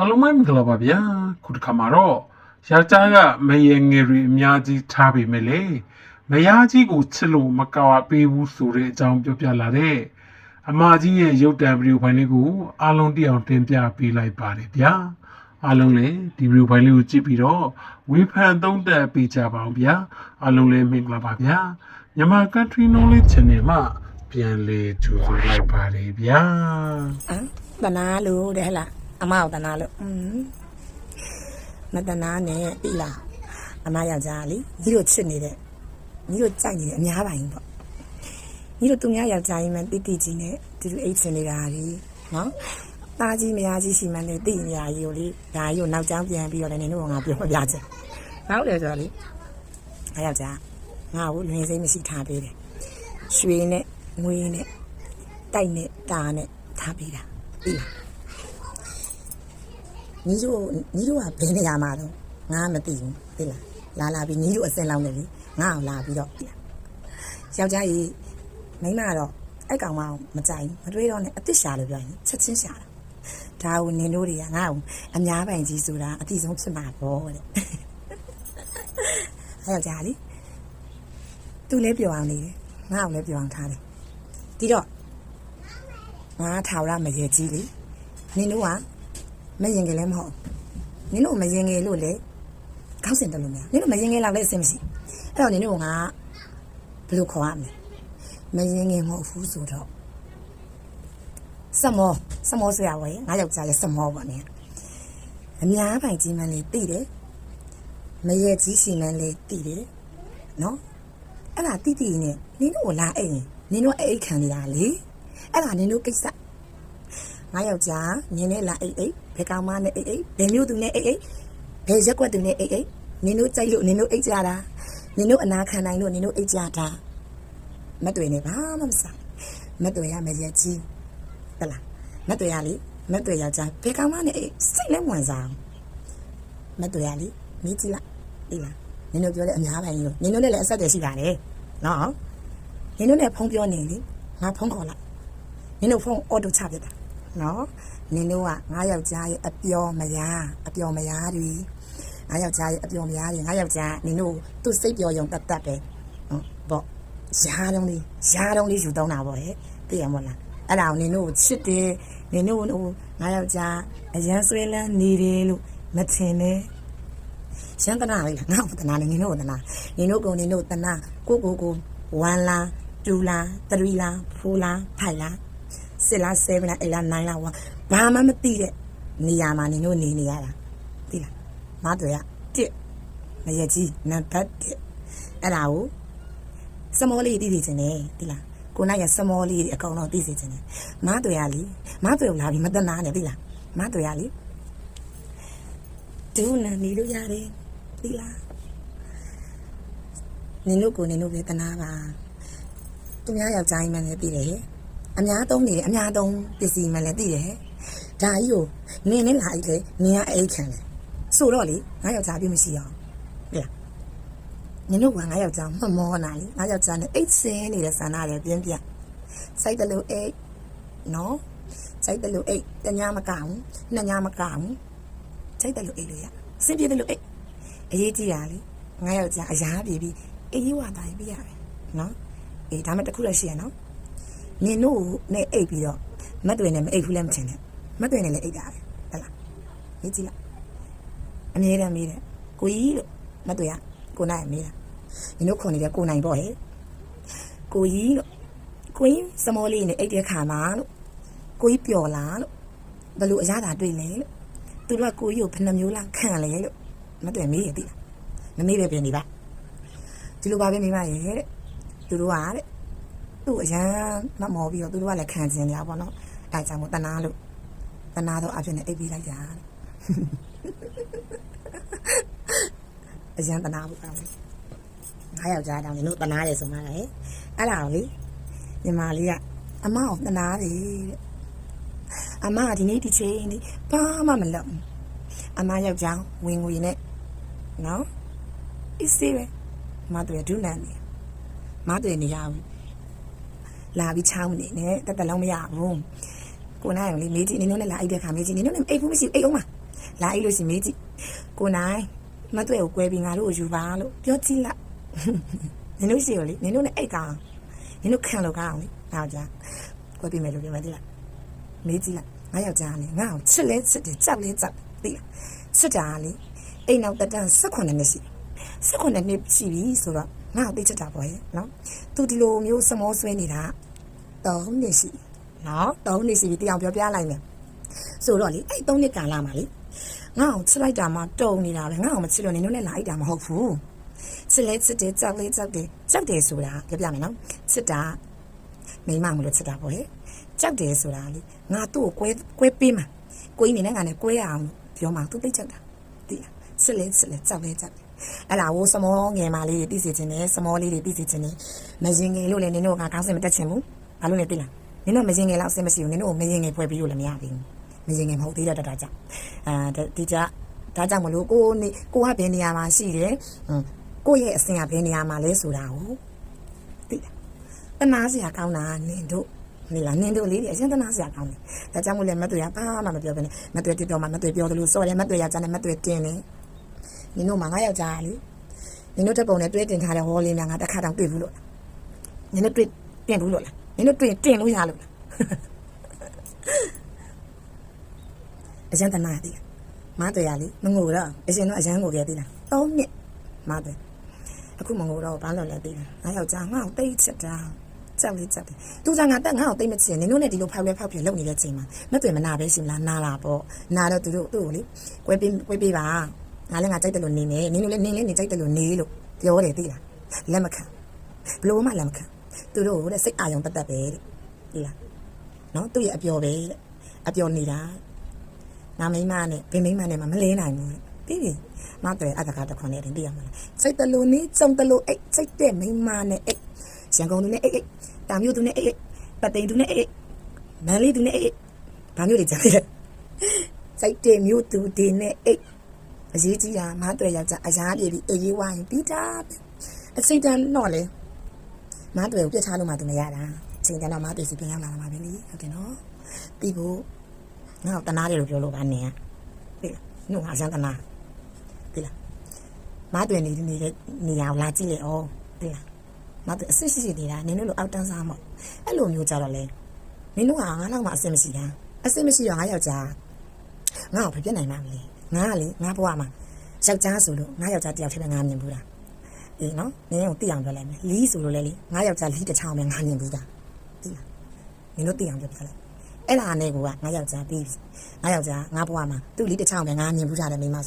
အားလုံးပဲမင်္ဂလာပါဗျာခုတစ်ခါမှာတော့ယောက်ျားကမရေငယ်တွေအများကြီးထားပေမဲ့လေမယားကြီးကိုချစ်လို့မကာဝပေးဘူးဆိုတဲ့အကြောင်းပြောပြလာတဲ့အမကြီးရဲ့ရုပ်တံဗီဒီယိုဖိုင်လေးကိုအားလုံးတိအောင်တင်ပြပေးလိုက်ပါတယ်ဗျာအားလုံးလည်းဒီဗီဒီယိုဖိုင်လေးကိုကြည့်ပြီးတော့ဝေဖန်သုံးသပ်ပေးကြပါအောင်ဗျာအားလုံးလည်းမင်္ဂလာပါဗျာမြန်မာ country knowledge channel မှာပြန်လေကြိုဆိုလိုက်ပါတယ်ဗျာဟမ်တနာလို့တဲ့ဟဲ့လား အမကိုတနာလို့อืมမတနာနဲ့ပြီလားအမယောက်ျားလေညီတို့ချစ်နေတဲ့ညီတို့ကြိုက်နေတဲ့အများပိုင်းပေါ့ညီတို့သူများယောက်ျားကြီးမှတိတိကြီးနဲ့တူတူအိတ်ချင်နေတာလေနော်သားကြီးမယားကြီးရှိမှလည်းတိနေရကြီးကိုလေဒါကြီးကိုနောက်ကျောင်းပြန်ပြီးတော့လည်းနင်တို့ကငါပြောမပြချင်နောက်လေဆိုတော့လေအယောက်ျားငါ့ကိုလွင်စိမ့်မရှိထားပေးတယ်ရွှေနဲ့ငွေနဲ့တိုက်နဲ့တာနဲ့ထားပေးတာပြီလား ညီတို့ညီတို့ကဘယ်နေရာမှာတော့ငါမသိဘူးသိလားလာလာပြီးညီတို့အစင်လောင်းနေလေငါ့အောင်လာပြီးတော့ယောက်ျားကြီးမိန်းမကတော့အဲ့ကောင်မအောင်မကြိုက်ဘူးမတွေးတော့နဲ့အစ်စ်ရှာလို့ပြောရင်ချက်ချင်းရှာတာဒါကိုနင်တို့တွေကငါ့ကိုအများပိုင်ကြီးဆိုတာအတိဆုံးဖြစ်မှာပေါ့တဲ့အဲ့ယောက်ျားလေးသူလည်းပြောအောင်နေတယ်ငါ့အောင်လည်းပြောအောင်ထားတယ်ဒီတော့ငါထာဝရမရေကြီးလေနင်တို့က မရင်ငယ်လည်းမဟုတ်နင်တို့မရင်ငယ်လို့လေကောက်စင်တယ်လို့မရနင်တို့မရင်ငယ်လောက်လည်းအဆင်မရှိအဲ့တော့နင်တို့ကဘယ်လိုခေါ်ရမလဲမရင်ငယ်မဟုတ်ဘူးဆိုတော့စမောစမောဆိုရဝယ်ငါယောက်ျားရဲ့စမောပေါ့နင်အများပိုင်ကြီးမှလည်းသိတယ်မရဲ့ကြီးစီမှလည်းသိတယ်နော်အဲ့ဒါတိတိနဲ့နင်တို့ကိုလာအိမ်နင်တို့အိတ်ခံနေတာလေအဲ့ဒါနင်တို့ကိစ္စငါယောက်ျားနင်းနဲ့လာအိတ်အိတ် ဘယ်ကောင်မနဲ့အိတ်အိတ်ဘယ်မျိုးသူနဲ့အိတ်အိတ်ဘယ်ရက်ကွက်သူနဲ့အိတ်အိတ်နင်တို့ကြိုက်လို့နင်တို့အိတ်ကြတာနင်တို့အနာခံနိုင်လို့နင်တို့အိတ်ကြတာမတွေ့နေဘာမှမဆိုင်မတွေ့ရမရက်ကြီးဟဲ့လားမတွေ့ရလေမတွေ့ယောက်ျားဘယ်ကောင်မနဲ့အိတ်စိတ်လည်းဝင်စားမတွေ့ရလေမိကြည့်လိုက်ဒီလားနင်တို့ပြောတဲ့အများပိုင်းကြီးနင်တို့နဲ့လည်းအဆက်အသွယ်ရှိပါတယ်နော်နင်တို့နဲ့ဖုန်းပြောနေလေငါဖုန်းခေါ်လိုက်နင်တို့ဖုန်းအော်တိုချပြတာနော် နင်တို့ကငါယောက်ျားရဲ့အပျော်မယားအပျော်မယားတွေငါယောက်ျားရဲ့အပျော်မယားတွေငါယောက်ျားနင်တို့သူ့စိတ်ပျော်ရုံတတ်တတ်ပဲဟုတ်ပေါ့ရားတုံးလေးရားတုံးလေးယူတော့တာပေါ့ဟဲ့သိရမလားအဲ့ဒါကိုနင်တို့ကိုချစ်တယ်နင်တို့ဟိုငါယောက်ျားအရန်ဆွဲလန်းနေတယ်လို့မထင်နဲ့ရှမ်းတနာလေးငါ့ကိုတနာနေနင်တို့ကိုတနာနင်တို့ကိုနင်တို့တနာကိုကိုကို1လား2လား3လား4လား5လားစစ်လား7လား8လား9လားဝါ ဘာမှမသိတဲ့နေရာမှာနေတို့နေနေရတာသိလားမတွေ့ရတစ်မရကြီးနံပါတ်1အဲ့ဒါကိုစမောလေးသိသိချင်တယ်သိလားကိုနိုင်ရစမောလေးအကောင်တော့သိစေချင်တယ်မတွေ့ရလीမတွေ့လာပြီမတနာနဲ့သိလားမတွေ့ရလीဒုနာနေလို့ရတယ်သိလားနင်တို့ကိုနင်တို့ပဲတနာပါသူများယောက်ျားကြီးမှလည်းသိတယ်ဟဲ့အများသုံးနေတယ်အများသုံးပစ္စည်းမှလည်းသိတယ်ဟဲ့ ဒါကြီးကိုနင်းနဲ့လာကြီးလေနင်းကအိတ်ခံတယ်ဆိုတော့လေငါယောက်ျားပြမရှိအောင်ဟဲ့နင်တို့ကငါယောက်ျားမမောနာလေငါယောက်ျားနဲ့အိတ်စင်းနေတဲ့ဆန္ဒတွေပြင်းပြစိုက်တယ်လို့အိတ်နော်စိုက်တယ်လို့အိတ်တညာမကောင်နှစ်ညာမကောင်စိုက်တယ်လို့အိတ်လို့ရစင်ပြေတယ်လို့အိတ်အရေးကြီးတာလေငါယောက်ျားအရာပြေပြီးအေးရွာတိုင်းပြရတယ်နော်အေးဒါမှတစ်ခုလည်းရှိရနော်နင်တို့နဲ့အိတ်ပြီးတော့မတ်တွေနဲ့မအိတ်ဘူးလည်းမချင်နဲ့ မတ်တွေနဲ့လည်းအိတ်တာပဲဟဲ့လားရေးကြည့်လိုက်အမြဲတမ်းမေးတယ်ကိုကြီးလို့မတ်တွေကကိုနိုင်မေးတာနင်တို့ခုန်နေတဲ့ကိုနိုင်ပေါ့ဟဲ့ကိုကြီးလို့ကိုကြီးစမောလေးနဲ့အိတ်တဲ့ခါမှာလို့ကိုကြီးပျော်လားလို့ဘယ်လိုအရသာတွေ့လဲလို့သူတို့ကကိုကြီးကိုဘယ်နှမျိုးလားခံလဲလို့မတ်တွေမေးရသိလားမမေးပဲပြင်နေပါဒီလိုပါပဲမိမရဲ့တဲ့သူတို့ကတဲ့သူ့အရန်မမော်ပြီးတော့သူတို့ကလည်းခံကျင်ကြပါတော့အဲကြောင့်မို့တနာလို့ တနာတော့အဖြစ်နဲ့အိပ်ပြီးလိုက်ကြတယ်အရန်တနာဘူးကောင်းတယ်ငါယောက်ျားတောင်နင်တို့တနာတယ်ဆိုမှလည်းအဲ့လာကိုလေညီမလေးကအမအောင်တနာတယ်တဲ့အမကဒီနေ့ဒီချိန်ဒီဘာမှမလုပ်ဘူးအမယောက်ျားဝင်ငွေနဲ့နော်အစ်စေးပဲမတွေ့ဒုနန်နေမတွေ့နေရဘူးလာပြီးချောင်းနေနဲ့တက်တက်လုံးမရဘူး ကိုနိုင်လေမေးကြည့်နင်တို့နဲ့လာအိတ်တဲ့ခါမေးကြည့်နင်တို့နဲ့အိတ်ဘူးမရှိဘူးအိတ်အောင်မလာအိတ်လို့ရှိမေးကြည့်ကိုနိုင်မတွေ့ကို꿰ပြီးငါတို့ကိုယူပါလို့ပြောကြည့်လိုက်နင်တို့ရှိရလေနင်တို့နဲ့အိတ်ကောင်နင်တို့ခံလို့ကောင်းလေငါကြောင့်꿰ပြီးမယ်လို့ပြောမသိလားမေးကြည့်လိုက်ငါယောက်ျားလေငါ့ကိုချစ်လဲချစ်တယ်ကြောက်လဲကြောက်သိလားချစ်တာလေအိမ်နောက်တက်တန်း18နှစ်ရှိ18နှစ်ရှိပြီဆိုတော့ငါ့ကိုသိချစ်တာပေါ့ရဲ့နော်သူဒီလိုမျိုးစမောဆွဲနေတာတော့နှစ်ရှိ နော်တော့နှစ်ရှိပြီတရားပြောပြလိုက်မယ်ဆိုတော့လေအဲ့3နှစ်ကာလမှာလေငါ့အောင်ချစ်လိုက်တာမှတုံနေတာပဲငါ့အောင်မချစ်လို့နင်တို့နဲ့လာလိုက်တာမဟုတ်ဘူးချစ်လဲချစ်တယ်ကြောက်လဲကြောက်တယ်ကြောက်တယ်ဆိုတာပြောပြမယ်နော်ချစ်တာမိမမလို့ချစ်တာပေါ့ဟဲ့ကြောက်တယ်ဆိုတာလေငါသူ့ကိုကွဲကွဲပေးမှာကိုင်းနေနဲ့ငါနဲ့ကွဲအောင်ပြောမှာသူသိကြောက်တာသိလားချစ်လဲချစ်လဲကြောက်လဲကြောက်တယ်အဲ့လာဝစမောငယ်မလေးတွေသိစေချင်တယ်စမောလေးတွေသိစေချင်တယ်မရင်ငယ်လို့လည်းနင်တို့ကငါကောင်းစင်မတက်ချင်ဘူးဘာလို့လဲသိလား နင်တို့မရင်ငယ်လောက်အဆင်မရှိဘူးနင်တို့မရင်ငယ်ဖွဲ့ပြီးလို့လည်းမရဘူးမရင်ငယ်မဟုတ်သေးတဲ့တတာကြောင့်အာဒီကြဒါကြောင့်မလို့ကိုနေကိုကဘယ်နေရာမှာရှိတယ်ဟွန်းကိုရဲ့အစင်ကဘယ်နေရာမှာလဲဆိုတာကိုသိလားတနာစရာကောင်းတာနင်တို့နေလားနင်တို့လေးတွေအရင်တနာစရာကောင်းတယ်ဒါကြောင့်မို့လဲမတွေ့ရဘာမှမပြောဘဲနဲ့မတွေ့ပြောမှမတွေ့ပြောသလိုစော်တယ်မတွေ့ရကြတယ်မတွေ့တင်တယ်နင်တို့မှငါယောက်ျားလေနင်တို့တက်ပုံနဲ့တွေ့တင်ထားတဲ့ဟောလေးများငါတစ်ခါတောင်တွေ့ဘူးလို့နင်တို့တွေ့တင်ဘူးလို့လား နင်တို့တွေ့တင်လို့ရလို့လားအရန်တနာသေးလားမတွေ့ရလေမငိုတော့အရှင်တော့အရန်ငိုခဲ့သေးလား၃နှစ်မတွေ့အခုမငိုတော့ဘာလို့လဲသေးလားငါယောက်ျားငါ့ကိုတိတ်ချစ်တာကြောက်လေးကြောက်တယ်သူကငါတက်ငါ့ကိုတိတ်မချစ်ရင်နင်တို့နဲ့ဒီလိုဖောက်လဲဖောက်ပြလုပ်နေတဲ့ချိန်မှာမတွေ့မနာပဲရှင်လားနာလာပေါ့နာတော့သူတို့သူ့ကိုလေကွဲပေးကွဲပေးပါငါလည်းငါကြိုက်တယ်လို့နေနေနင်တို့လည်းနင်လည်းနေကြိုက်တယ်လို့နေလို့ပြောတယ်သိလားလက်မခံဘလို့မှလက်မခံ သူတို့တဲ့စိတ်အာရုံတက်တက်ပဲတဲ့သိလားနော်သူ့ရဲ့အပျော်ပဲတဲ့အပျော်နေတာငါမိန်းမနဲ့ဘယ်မိန်းမနဲ့မှမလဲနိုင်ဘူးပြီးပြီမတွေ့အတကားတစ်ခွန်နဲ့တင်ပြရမှာစိတ်တလူနီးစုံတလူအိတ်စိတ်တဲ့မိန်းမနဲ့အိတ်ရန်ကုန်သူနဲ့အိတ်အိတ်တာမျိုးသူနဲ့အိတ်အိတ်ပသိမ်သူနဲ့အိတ်အိတ်မန်လေးသူနဲ့အိတ်အိတ်ဘာမျိုးတွေကြံလဲစိတ်တဲ့မျိုးသူတွေနဲ့အိတ်အရေးကြီးတာမတွေ့ယောက်ျားအရာပြေပြီးအေးရေးဝိုင်းပြီးတာအစိမ့်တန်တော့လေ မတွေ့ကိုပြစ်ချလို့မှသူမရတာချိန်တန်တော့မတွေ့စီပြန်ရောက်လာမှာပဲလေဟုတ်တယ်နော်ပြီးဖို့ငါ့ကိုတနာတယ်လို့ပြောလို့ပါနင်ကသိလားနှုတ်ဟာစမ်းတနာသိလားမတွင်နေတဲ့နေတဲ့နေရာကိုလာကြည့်လေဩသိလားမတွင်အစ်ရှိရှိနေတာနင်တို့လိုအောက်တန်းစားမဟုတ်အဲ့လိုမျိုးကြတော့လေနင်တို့ကငါနောက်မှအစ်မရှိတာအစ်မရှိတော့ငါယောက်ျားငါ့ကိုပြပြနိုင်မှာမလဲငါကလေငါဘဝမှာယောက်ျားဆိုလို့ငါယောက်ျားတယောက်တည်းပဲငါမြင်ဘူးလား အေးနော်နင်ကိုသိအောင်ပြောလိုက်မယ်လီးဆိုလို့လေလေငါယောက်ျားလီးတစ်ချောင်းပဲငါမြင်ဘူးတာသိလားနင်တို့သိအောင်ပြောပြလိုက်အဲ့ဒါနဲ့ကိုကငါယောက်ျားပြီးပြီငါယောက်ျားငါဘဝမှာသူ့လီတစ်ချောင်းပဲငါမြင်ဘူးထားတယ်မိန်းမဆို